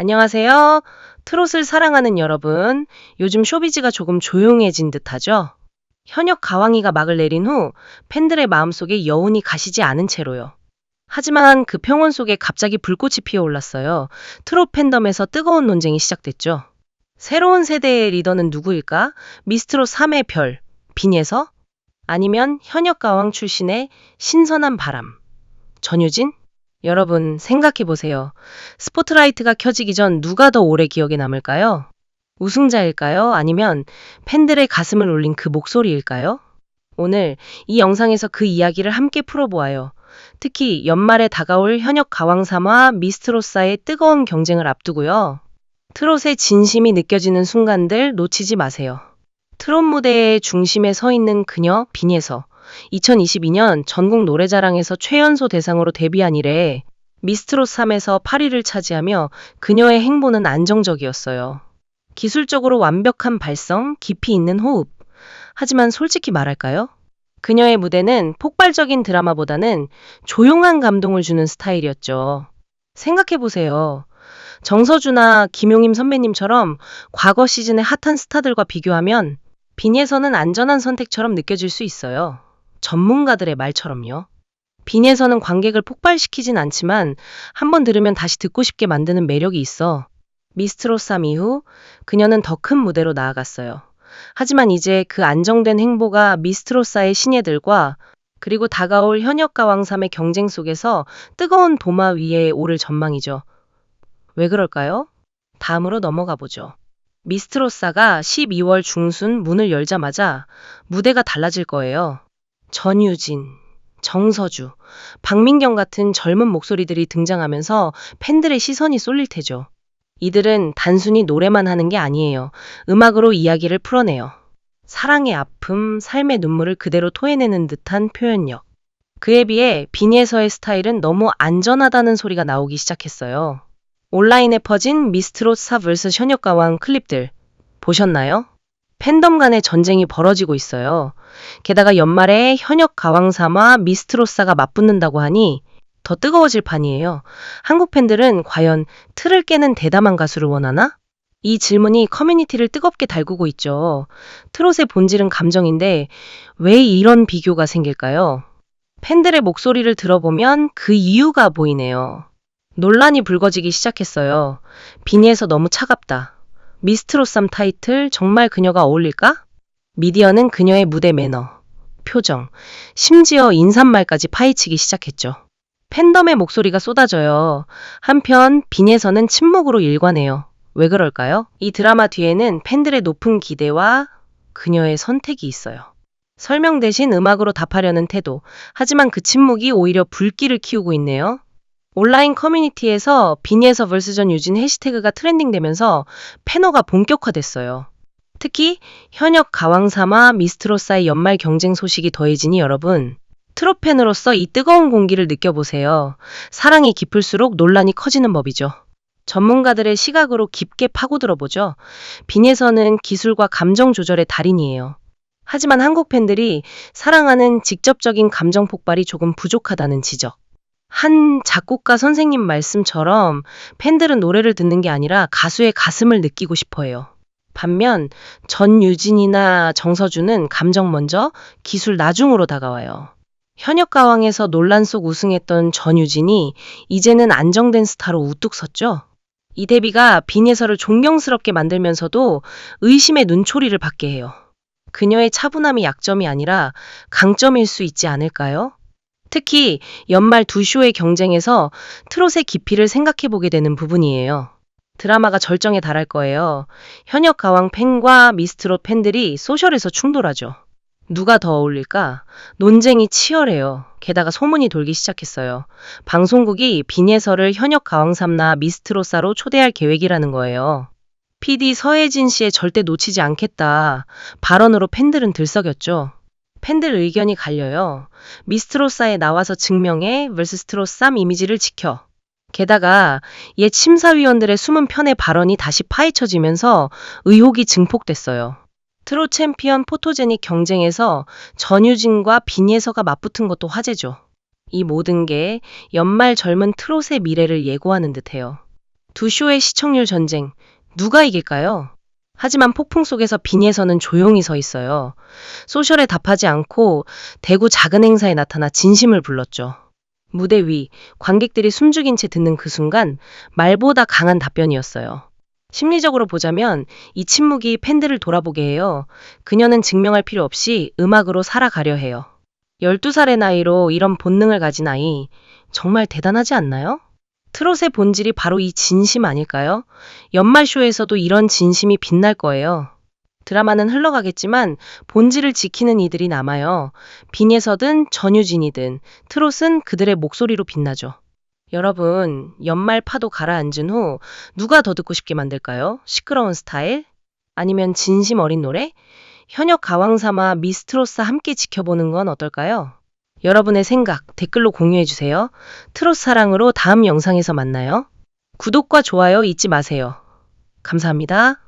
안녕하세요. 트롯을 사랑하는 여러분. 요즘 쇼비즈가 조금 조용해진 듯하죠? 현역 가왕이가 막을 내린 후 팬들의 마음속에 여운이 가시지 않은 채로요. 하지만 그 평온 속에 갑자기 불꽃이 피어올랐어요. 트롯 팬덤에서 뜨거운 논쟁이 시작됐죠. 새로운 세대의 리더는 누구일까? 미스트롯 3의 별, 빈예서? 아니면 현역 가왕 출신의 신선한 바람, 전유진? 여러분 생각해 보세요. 스포트라이트가 켜지기 전 누가 더 오래 기억에 남을까요? 우승자일까요? 아니면 팬들의 가슴을 울린 그 목소리일까요? 오늘 이 영상에서 그 이야기를 함께 풀어보아요. 특히 연말에 다가올 현역 가왕삼화 미스트로사의 뜨거운 경쟁을 앞두고요. 트롯의 진심이 느껴지는 순간들 놓치지 마세요. 트롯 무대의 중심에 서 있는 그녀 빈예서. 2022년 전국 노래자랑에서 최연소 대상으로 데뷔한 이래 미스트롯 3에서 8위를 차지하며 그녀의 행보는 안정적이었어요. 기술적으로 완벽한 발성, 깊이 있는 호흡. 하지만 솔직히 말할까요? 그녀의 무대는 폭발적인 드라마보다는 조용한 감동을 주는 스타일이었죠. 생각해보세요. 정서주나 김용임 선배님처럼 과거 시즌의 핫한 스타들과 비교하면 빈예서는 안전한 선택처럼 느껴질 수 있어요. 전문가들의 말처럼요. 빈에서는 관객을 폭발시키진 않지만 한 번 들으면 다시 듣고 싶게 만드는 매력이 있어. 미스트로쌈 이후 그녀는 더 큰 무대로 나아갔어요. 하지만 이제 그 안정된 행보가 미스트로사의 신예들과 그리고 다가올 현역 가왕삼의 경쟁 속에서 뜨거운 도마 위에 오를 전망이죠. 왜 그럴까요? 다음으로 넘어가 보죠. 미스트로사가 12월 중순 문을 열자마자 무대가 달라질 거예요. 전유진, 정서주, 박민경 같은 젊은 목소리들이 등장하면서 팬들의 시선이 쏠릴 테죠. 이들은 단순히 노래만 하는 게 아니에요. 음악으로 이야기를 풀어내요. 사랑의 아픔, 삶의 눈물을 그대로 토해내는 듯한 표현력. 그에 비해 빈예서의 스타일은 너무 안전하다는 소리가 나오기 시작했어요. 온라인에 퍼진 미스트롯 사 vs 현역가왕 클립들 보셨나요? 팬덤 간의 전쟁이 벌어지고 있어요. 게다가 연말에 현역 가왕 삼아 미스트로사가 맞붙는다고 하니 더 뜨거워질 판이에요. 한국 팬들은 과연 틀을 깨는 대담한 가수를 원하나? 이 질문이 커뮤니티를 뜨겁게 달구고 있죠. 트롯의 본질은 감정인데 왜 이런 비교가 생길까요? 팬들의 목소리를 들어보면 그 이유가 보이네요. 논란이 불거지기 시작했어요. 빈에서 너무 차갑다. 미스트로쌈 타이틀 정말 그녀가 어울릴까? 미디어는 그녀의 무대 매너, 표정, 심지어 인사말까지 파헤치기 시작했죠. 팬덤의 목소리가 쏟아져요. 한편 빈에서는 침묵으로 일관해요. 왜 그럴까요? 이 드라마 뒤에는 팬들의 높은 기대와 그녀의 선택이 있어요. 설명 대신 음악으로 답하려는 태도. 하지만 그 침묵이 오히려 불길을 키우고 있네요. 온라인 커뮤니티에서 빈예서 vs 유진 해시태그가 트렌딩되면서 패너가 본격화됐어요. 특히 현역 가왕삼아 미스트로사의 연말 경쟁 소식이 더해지니 여러분 트롯 팬으로서 이 뜨거운 공기를 느껴보세요. 사랑이 깊을수록 논란이 커지는 법이죠. 전문가들의 시각으로 깊게 파고들어보죠. 빈에서는 기술과 감정 조절의 달인이에요. 하지만 한국 팬들이 사랑하는 직접적인 감정 폭발이 조금 부족하다는 지적. 한 작곡가 선생님 말씀처럼 팬들은 노래를 듣는 게 아니라 가수의 가슴을 느끼고 싶어 해요. 반면 전유진이나 정서주는 감정 먼저, 기술 나중으로 다가와요. 현역 가왕에서 논란 속 우승했던 전유진이 이제는 안정된 스타로 우뚝 섰죠. 이 데뷔가 빈예서를 존경스럽게 만들면서도 의심의 눈초리를 받게 해요. 그녀의 차분함이 약점이 아니라 강점일 수 있지 않을까요? 특히 연말 두 쇼의 경쟁에서 트롯의 깊이를 생각해 보게 되는 부분이에요. 드라마가 절정에 달할 거예요. 현역 가왕 팬과 미스트롯 팬들이 소셜에서 충돌하죠. 누가 더 어울릴까? 논쟁이 치열해요. 게다가 소문이 돌기 시작했어요. 방송국이 빈예서를 현역 가왕삼나 미스트롯사로 초대할 계획이라는 거예요. PD 서혜진 씨의 절대 놓치지 않겠다. 발언으로 팬들은 들썩였죠. 팬들 의견이 갈려요. 미스트로사에 나와서 증명해 versus트로쌈 이미지를 지켜. 게다가 옛 심사위원들의 숨은 편의 발언이 다시 파헤쳐지면서 의혹이 증폭됐어요. 트롯 챔피언 포토제닉 경쟁에서 전유진과 빈예서가 맞붙은 것도 화제죠. 이 모든 게 연말 젊은 트롯의 미래를 예고하는 듯해요. 두 쇼의 시청률 전쟁, 누가 이길까요? 하지만 폭풍 속에서 빈예선은 조용히 서 있어요. 소셜에 답하지 않고 대구 작은 행사에 나타나 진심을 불렀죠. 무대 위, 관객들이 숨죽인 채 듣는 그 순간 말보다 강한 답변이었어요. 심리적으로 보자면 이 침묵이 팬들을 돌아보게 해요. 그녀는 증명할 필요 없이 음악으로 살아가려 해요. 12살의 나이로 이런 본능을 가진 아이, 정말 대단하지 않나요? 트롯의 본질이 바로 이 진심 아닐까요? 연말쇼에서도 이런 진심이 빛날 거예요. 드라마는 흘러가겠지만 본질을 지키는 이들이 남아요. 빈에서든 전유진이든 트롯은 그들의 목소리로 빛나죠. 여러분, 연말 파도 가라앉은 후 누가 더 듣고 싶게 만들까요? 시끄러운 스타일? 아니면 진심 어린 노래? 현역 가왕 삼아 미스트롯과 함께 지켜보는 건 어떨까요? 여러분의 생각 댓글로 공유해주세요. 트롯 사랑으로 다음 영상에서 만나요. 구독과 좋아요 잊지 마세요. 감사합니다.